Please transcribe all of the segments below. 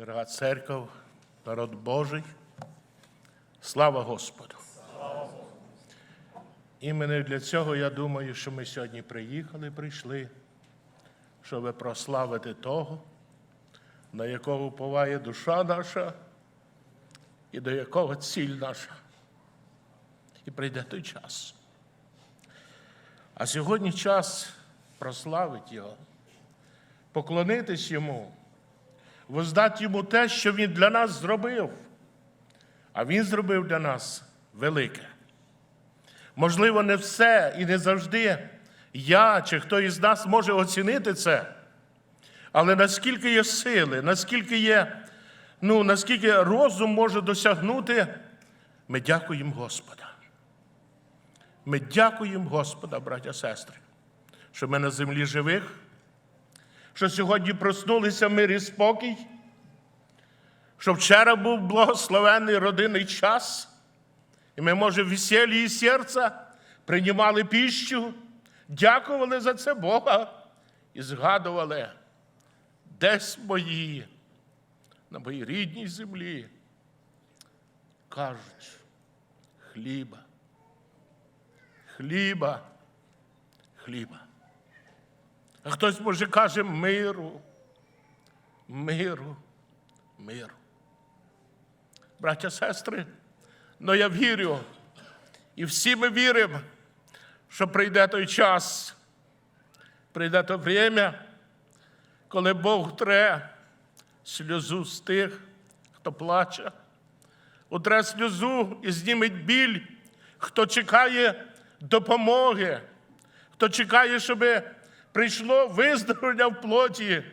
Дорога церква, народ Божий, слава Господу! Іменно для цього я думаю, що ми сьогодні приїхали, прийшли, щоб прославити того, на якого уповає душа наша і до якого ціль наша. І прийде той час. А сьогодні час прославити Його, поклонитись Йому, воздати Йому те, що Він для нас зробив. А Він зробив для нас велике. Можливо, не все і не завжди я чи хто із нас може оцінити це. Але наскільки є сили, наскільки є, ну, наскільки розум може досягнути, ми дякуємо Господа. Ми дякуємо Господа, браття сестри, що ми на землі живих, що сьогодні проснулися мир і спокій, що вчора був благословений родинний час, і ми, може, в веселі і серця приймали піщу, дякували за це Бога і згадували, десь мої, на моїй рідній землі, кажуть, хліба, хліба, хліба. А хтось, може, каже миру, миру, миру. Браття, сестри, але я вірю, і всі ми віримо, що прийде той час, прийде то время, коли Бог тре сльозу з тих, хто плаче, утре сльозу і зніметь біль, хто чекає допомоги, хто чекає, щоб прийшло виздоровлення в плоті.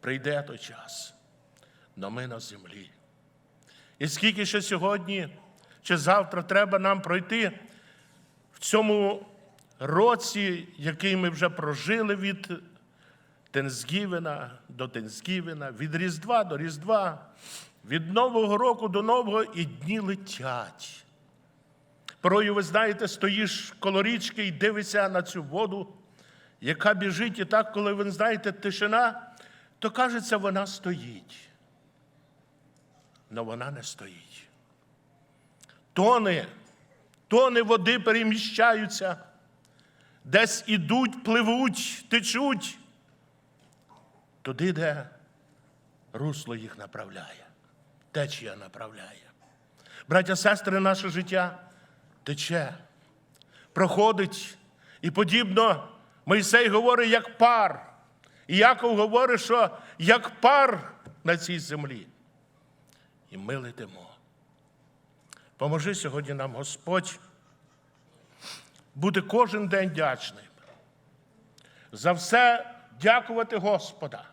Прийде той час, но ми на землі. І скільки ще сьогодні чи завтра треба нам пройти в цьому році, який ми вже прожили від Тенсгівена до Тенсгівена, від Різдва до Різдва, від Нового року до Нового і дні летять. Порою, ви знаєте, стоїш коло річки і дивишся на цю воду, яка біжить, і так, коли ви знаєте, тишина, то кажеться, вона стоїть. Але вона не стоїть. Тони, тони води переміщаються, десь ідуть, пливуть, течуть, туди, де русло їх направляє, течія направляє. Браття, сестри, наше життя тече, проходить, і подібно Мойсей говорить, як пар. І говорить, що як пар на цій землі. І ми летимо. Поможи сьогодні нам, Господь, бути кожен день вдячним. За все дякувати Господа.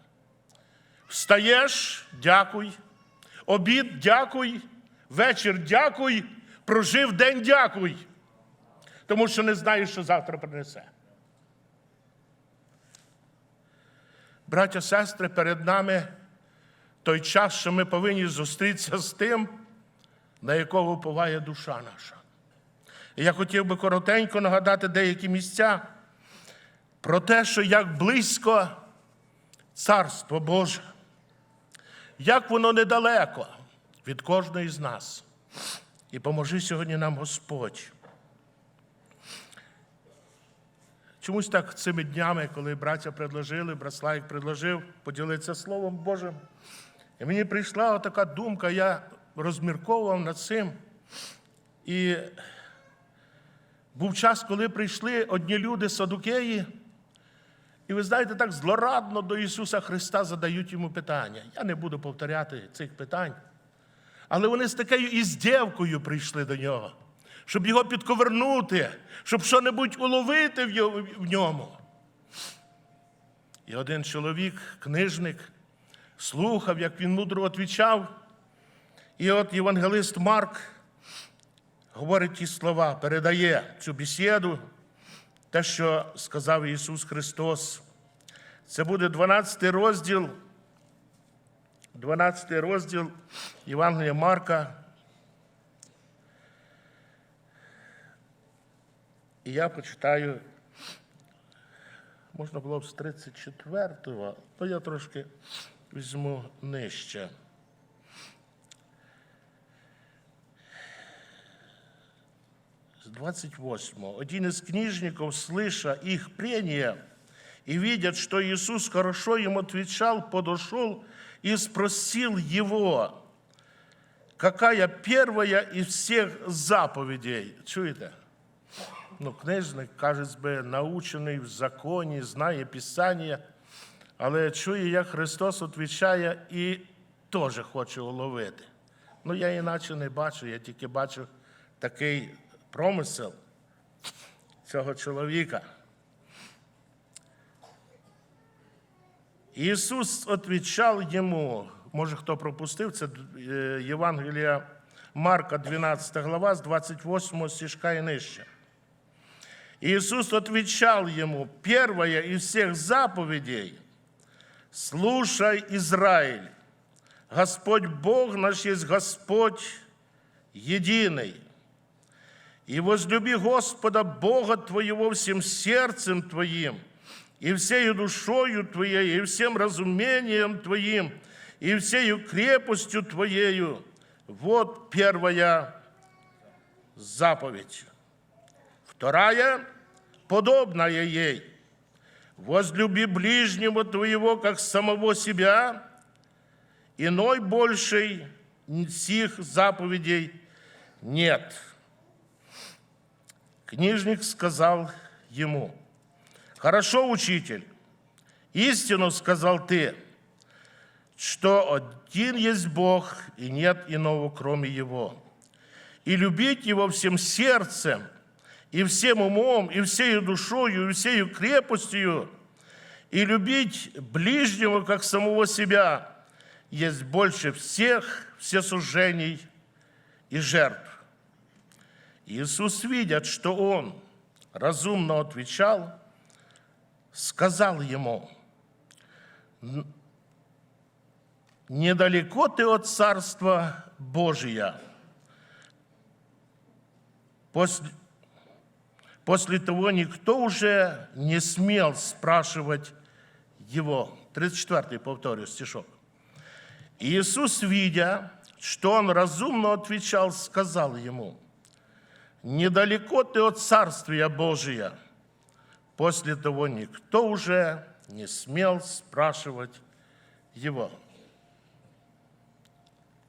Встаєш, дякуй, обід дякуй, вечір дякуй, прожив день дякуй, тому що не знаєш, що завтра принесе. Браття, сестри, перед нами той час, що ми повинні зустрітися з тим, на якого уповає душа наша. І я хотів би коротенько нагадати деякі місця про те, що як близько Царство Боже, як воно недалеко від кожної з нас. І поможи сьогодні нам Господь. Чомусь так цими днями, коли браття предложили, Браславік предложив поділитися Словом Божим. І мені прийшла така думка, я розмірковував над цим. І був час, коли прийшли одні люди садукеї, і ви знаєте, так злорадно до Ісуса Христа задають йому питання. Я не буду повторяти цих питань. Але вони з такою іздєвкою прийшли до нього, щоб його підковернути, щоб що-небудь уловити в ньому. І один чоловік, книжник, слухав, як він мудро відвічав. І от євангелист Марк говорить ті слова, передає цю бесіду, те, що сказав Ісус Христос. Це буде 12 розділ, 12 розділ Євангелія Марка. І я почитаю, можна було б з 34-го, то я трошки візьму нижче. З 28. -го. Один із книжників слыша їх прения і видять, що Ісус хорошо їм отвечал, подошел і спросив його, какая первая из всех заповедей. Чуєте? Ну, книжник, кажуть би, научений в законі, знає Писання, але чує, як Христос відповідає і теж хоче уловити. Ну, я іначе не бачу, я тільки бачу такий промисел цього чоловіка. Ісус відповідав йому, може хто пропустив, це е, Євангелія Марка, 12 глава, з 28 стишка і нижче. Иисус отвечал ему, первая из всех заповедей, слушай, Израиль, Господь Бог наш есть Господь единый. И возлюби Господа Бога твоего всем сердцем твоим, и всею душою твоей, и всем разумением твоим, и всею крепостью твоею. Вот первая заповедь. Вторая, подобная ей. Возлюби ближнего твоего, как самого себя. Иной большей сих заповедей нет. Книжник сказал ему, «Хорошо, учитель, истину сказал ты, что один есть Бог, и нет иного, кроме Его. И любить Его всем сердцем, и всем умом, и всею душою, и всею крепостью, и любить ближнего, как самого себя, есть больше всех всесужений и жертв. Иисус, видя, что он разумно отвечал, сказал ему, «Н- «Недалеко ты от Царства Божия». После, после того никто уже не смел спрашивать его. 34-й, повторю, стишок. Иисус, видя, что он разумно отвечал, сказал ему, «Недалеко ты от Царствия Божия». После того никто уже не смел спрашивать его.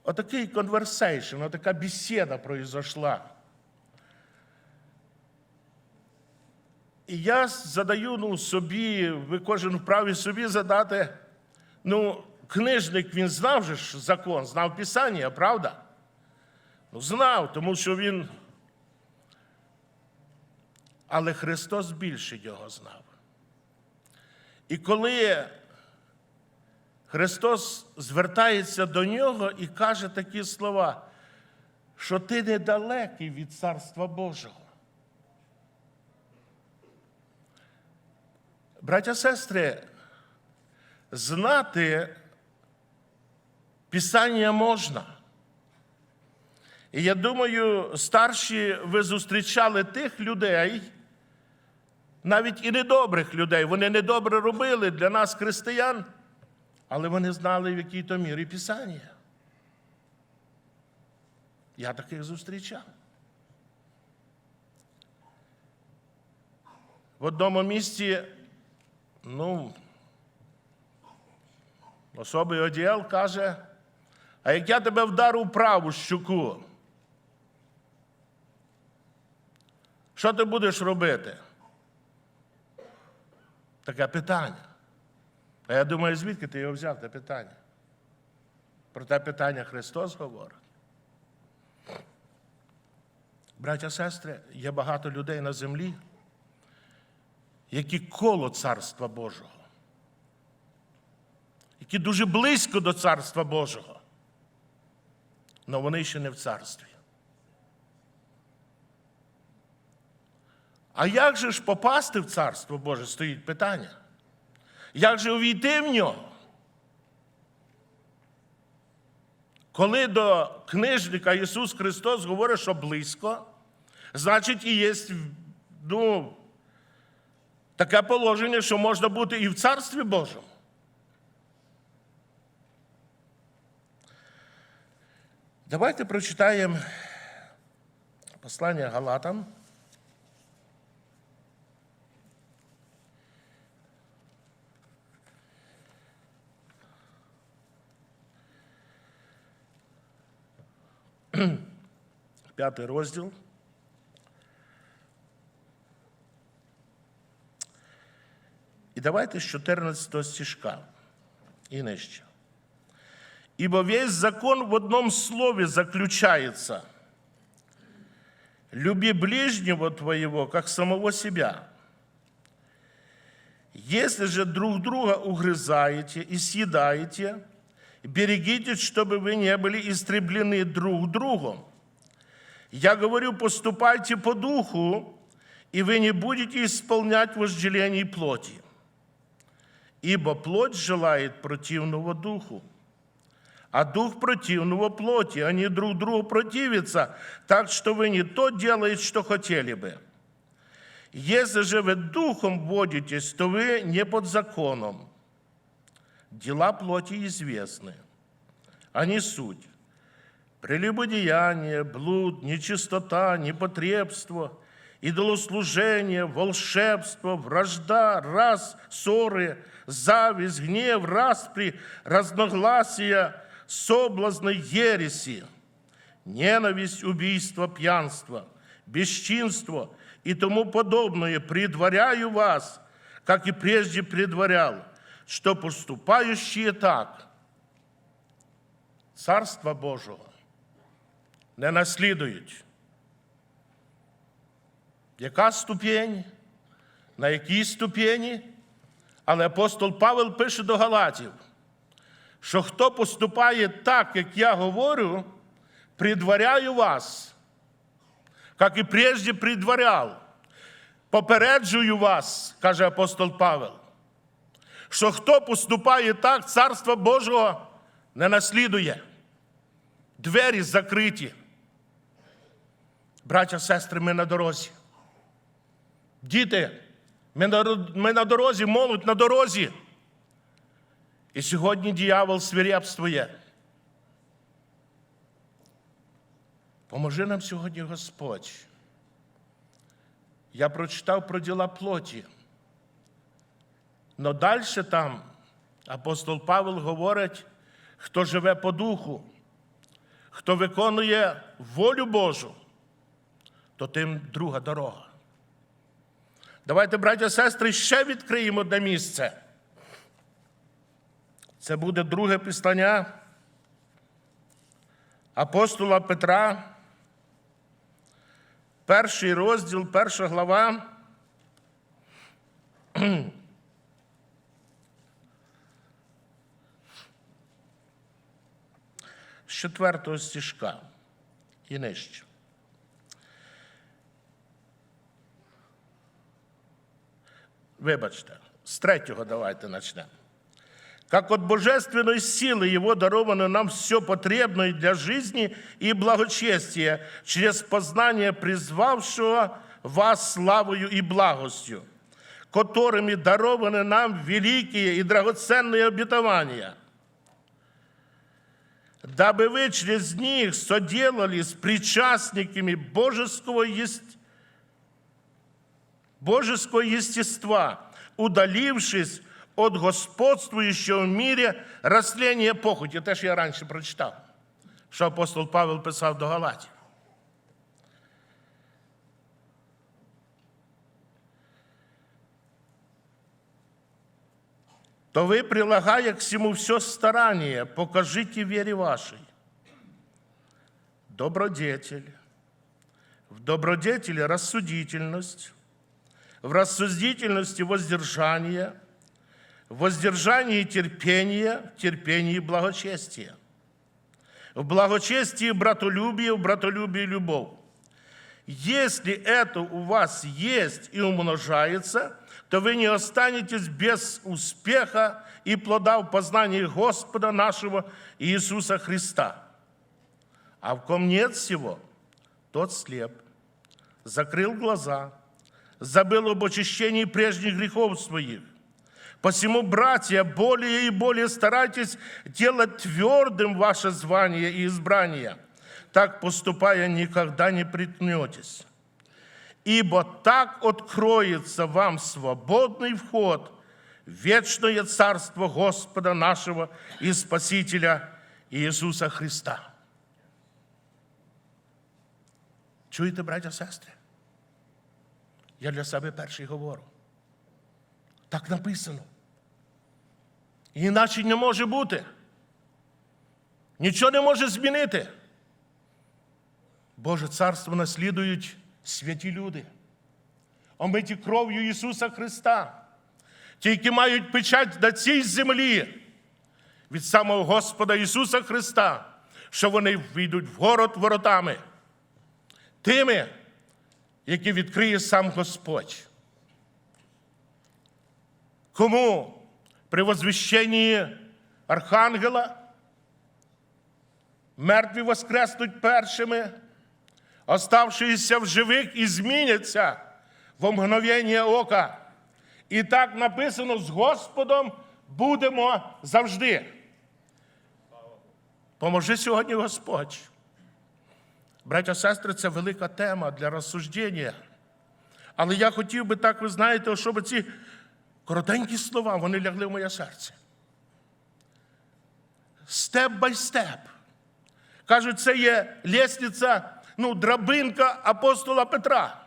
Отакий конверсейшн, отака бесіда произошла. І я задаю ну, собі, ви кожен вправі собі задати. Ну, книжник він знав же ж закон, знав Писання, правда? Ну, знав, тому що він. Але Христос більше його знав. І коли Христос звертається до нього і каже такі слова, що ти недалекий від Царства Божого. Браття, сестри, знати Писання можна. І я думаю, старші ви зустрічали тих людей, навіть і недобрих людей. Вони недобре робили для нас, християн, але вони знали, в якій то мірі Писання. Я таких зустрічав. В одному місці, ну, особий одіял каже, а як я тебе вдару в праву щуку, що ти будеш робити? Таке питання. А я думаю, звідки ти його взяв, те питання? Про те питання Христос говорить. Браття, сестри, є багато людей на землі, які коло Царства Божого, які дуже близько до Царства Божого, але вони ще не в царстві. А як же ж попасти в Царство Боже, стоїть питання? Як же увійти в нього? Коли до книжника Ісус Христос говорить, що близько, значить і є ну, таке положение, что можно быть и в царстве Божьем. Давайте прочитаем послание Галатам. пятый раздел. І давайте з 14 стишка і нижче. Ибо весь закон в одном слове заключается. Люби ближнего твоего, как самого себя. Если же друг друга угрызаете и съедаете, берегитесь, чтобы вы не были истреблены друг другом. Я говорю, поступайте по духу, и вы не будете исполнять вожделений плоти. Ибо плоть желает противного духу, а дух противного плоти. Они друг другу противятся, так что вы не то делаете, что хотели бы. Если же вы духом водитесь, то вы не под законом. Дела плоти известны. Они суть. Прелюбодеяние, блуд, нечистота, непотребство, идолослужение, волшебство, вражда, раз, ссоры, зависть, гнев, распри, разногласия, соблазны, ереси, ненависть, убийство, пьянство, бесчинство и тому подобное, предваряю вас, как и прежде предварял, что поступающие так Царства Божого не наслідують. Яка ступінь? На якій ступені? Але апостол Павел пише до Галатів, що хто поступає так, як я говорю, предваряю вас, як і прежде предваряв. Попереджую вас, каже апостол Павел, що хто поступає так, Царства Божого не наслідує. Двері закриті. Браття, сестри, ми на дорозі. Діти, ми на, дорозі, молодь на дорозі. І сьогодні дьявол свирепствує. Поможи нам сьогодні Господь. Я прочитав про діла плоті. Но далі там апостол Павел говорить, хто живе по духу, хто виконує волю Божу, то тим друга дорога. Давайте, браття сестри, ще відкриємо одне місце. Це буде друге післання апостола Петра, перший розділ, перша глава. З четвертого стишка і нижче. Вибачте, з третього давайте почнемо. Как от божественной силы Его даровано нам все потребное для жизни и благочестия через познание призвавшего вас славою и благостью, которыми дарованы нам великие и драгоценные обетования, дабы вы через них соделались причастниками божеского, есть, божеского естества, удалившись от господствующего в мірі рослення похоті. Те, що я раніше прочитав, що апостол Павел писав до Галатів. То вы, прилагая к всему все старание, покажите вере вашей. Добродетель. В добродетели рассудительность, в рассудительности воздержание – в воздержании терпение, в терпении благочестие, в благочестии братолюбие, в братолюбии любовь. Если это у вас есть и умножается, то вы не останетесь без успеха и плода в познании Господа нашего Иисуса Христа. А в ком нет всего, тот слеп, закрыл глаза, забыл об очищении прежних грехов своих, Посему, братья, более и более старайтесь делать твердым ваше звание и избрание. Так поступая, никогда не приткнетесь. Ибо так откроется вам свободный вход в вечное Царство Господа нашего и Спасителя Иисуса Христа. Чуєте, браття, сестри? Я для себе перший говорю. Так написано. Іначе не може бути. Нічого не може змінити. Боже царство наслідують святі люди, омиті кров'ю Ісуса Христа, ті, які мають печать на цій землі від самого Господа Ісуса Христа, що вони війдуть в город воротами, тими, які відкриє сам Господь. Кому при возвіщенні Архангела мертві воскреснуть першими, оставшися в живих і зміняться в мгновення ока. І так написано: з Господом будемо завжди. Поможи сьогодні Господь. Браття, сестри, це велика тема для розсуждення. Але я хотів би так, ви знаєте, щоб ці коротенькі слова вони лягли в моє серце. Степ бай степ. Кажуть, це є лісниця, ну, драбинка апостола Петра.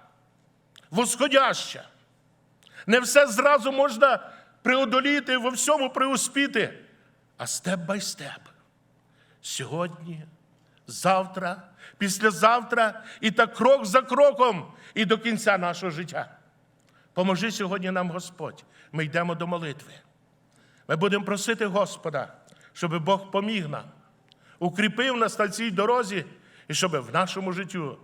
Восходяща. Не все зразу можна преодоліти, во всьому преуспіти, а степ бай степ. Сьогодні, завтра, післязавтра і так крок за кроком і до кінця нашого життя. Поможи сьогодні нам Господь. Ми йдемо до молитви. Ми будемо просити Господа, щоб Бог поміг нам, укріпив нас на цій дорозі, і щоб в нашому життю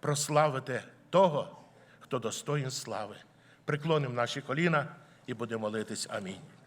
прославити того, хто достоїн слави. Приклонимо наші коліна і будемо молитись. Амінь.